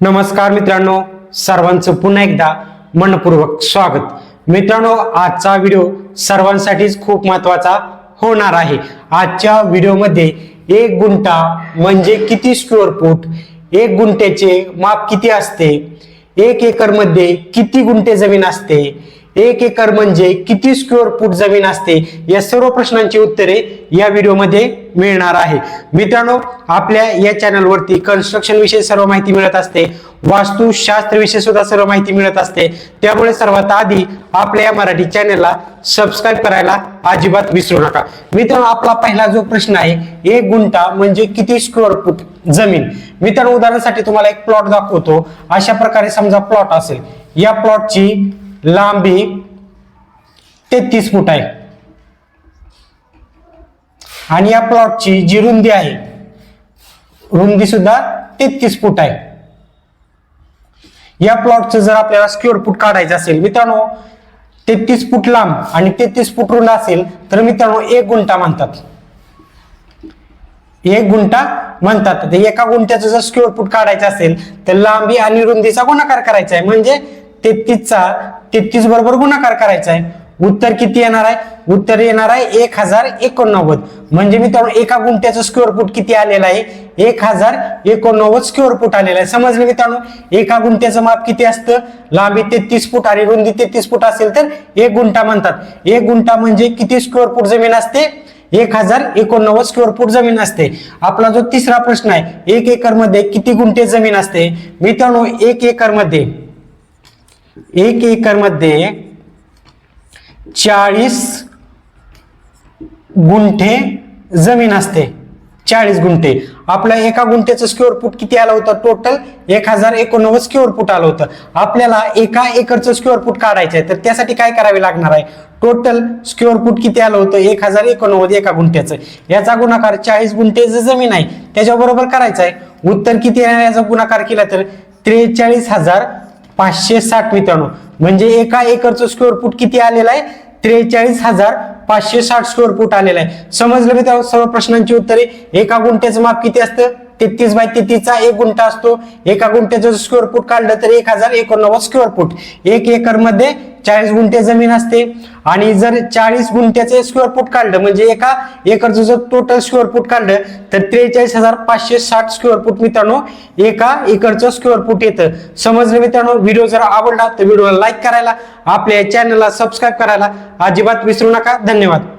नमस्कार मित्रांनो सर्वांचं पुन्हा एकदा मनपूर्वक स्वागत. मित्रांनो आजचा व्हिडिओ सर्वांसाठीच खूप महत्त्वाचा होणार आहे. आजच्या व्हिडिओमध्ये एक गुंठा म्हणजे किती स्क्वेअर फूट एक गुंठ्याचे माप किती असते एक एकरमध्ये किती गुंठे जमीन असते एक एकर म्हणजे किती स्क्वेअर फूट जमीन असते? या सर्व प्रश्नांची उत्तरे या व्हिडिओमध्ये मिळणार आहे. मित्रांनो आपल्या या चॅनलवरती कन्स्ट्रक्शन विषयी सर्व माहिती मिळत असते. वास्तुशास्त्र विषयी सुद्धा सर्व माहिती मिळत असते. त्यामुळे सर्वात आधी आपल्या या मराठी चॅनलला सबस्क्राईब करायला अजिबात विसरू नका. मित्रांनो आपला पहिला जो प्रश्न आहे एक गुंठा म्हणजे किती स्क्वेअर फूट जमीन? मित्रांनो उदाहरणासाठी तुम्हाला एक प्लॉट दाखवतो. अशा प्रकारे समजा प्लॉट असेल. या प्लॉटची लांबी तेहतीस फूट आहे. आणि या प्लॉटची जी रुंदी आहे रुंदी सुद्धा तेहतीस फूट आहे. या प्लॉटचं जर आपल्याला स्क्युअर फूट काढायचं असेल मित्रांनो तेहतीस फूट लांब आणि तेहतीस फूट रुंद असेल तर मित्रांनो एक गुंठा म्हणतात. एक गुंठा म्हणतात. एका गुंठ्याचं जर स्क्युअर फूट काढायचं असेल तर लांबी आणि रुंदीचा गुणाकार करायचा आहे. म्हणजे तेहतीसचा तेहतीस बरोबर गुणाकार करायचा आहे. उत्तर किती येणार आहे? उत्तर येणार आहे एक हजार एकोणनव्वद. म्हणजे मित्रांनो एका गुंठ्याचं स्क्वेअर फूट किती आलेलं आहे? एक हजार एकोणनव्वद स्क्वेअर फूट आलेलं आहे. समजलं मित्रांनो? एका गुंठ्याचं माप किती असतं? लांबी तेहतीस फूट आणि रुंदी तेहतीस फूट असेल तर एक गुंठा म्हणतात. एक गुंठा म्हणजे किती स्क्वेअर फूट जमीन असते? एक हजार एकोणनव्वद स्क्वेअर फूट जमीन असते. आपला जो तिसरा प्रश्न आहे एक एकरमध्ये किती गुंठे जमीन असते? मित्रांनो एक एकरमध्ये एक एकरमध्ये चाळीस गुंठे जमीन असते. चाळीस गुंठे. आपल्या एका गुंठ्याचं स्क्वेअर फूट किती आलं होतं? टोटल एक हजार एकोणनव्वद स्क्वेअर फूट आलं होतं. आपल्याला एका एकरचं स्क्वेअर फूट काढायचं आहे. तर त्यासाठी काय करावे लागणार आहे? टोटल स्क्वेअर फूट किती आलं होतं? एक हजार एकोणनव्वद एका गुंठ्याचं. याचा गुणाकार चाळीस गुंठे जे जमीन आहे. त्याच्याबरोबर करायचं आहे. उत्तर किती याचा गुणाकार केला तर त्रेचाळीस हजार पाचशे साठ मित्रांनो. म्हणजे एका एकरचं स्क्वेअर फूट किती आलेलं आहे? त्रेचाळीस हजार पाचशे साठ स्क्वेअर फूट आलेला आहे. समजलं मित्रांनो? सर्व प्रश्नांची उत्तरे. एका गुंठ्याचं माप किती असतं? तेहतीस बाय तेहतीसचा एक गुंठा असतो. एका गुंठ्याचं स्क्वेअर फूट काढलं तर एक हजार एकोणनव्वद स्क्वेअर फूट एक एकरमध्ये चाळीस गुंठे जमीन असते. आणि जर चाळीस गुंठ्याचे स्क्वेअर फूट काढलं म्हणजे एका एकरचं जर टोटल स्क्वेअर फूट काढलं तर त्रेचाळीस हजार पाचशे साठ स्क्वेअर फूट मित्रांनो एका एकरचं स्क्वेअर फूट येतं. समजलं मित्रांनो? व्हिडिओ जर आवडला तर व्हिडिओला लाईक करायला आपल्या चॅनलला सबस्क्राईब करायला अजिबात विसरू नका. धन्यवाद.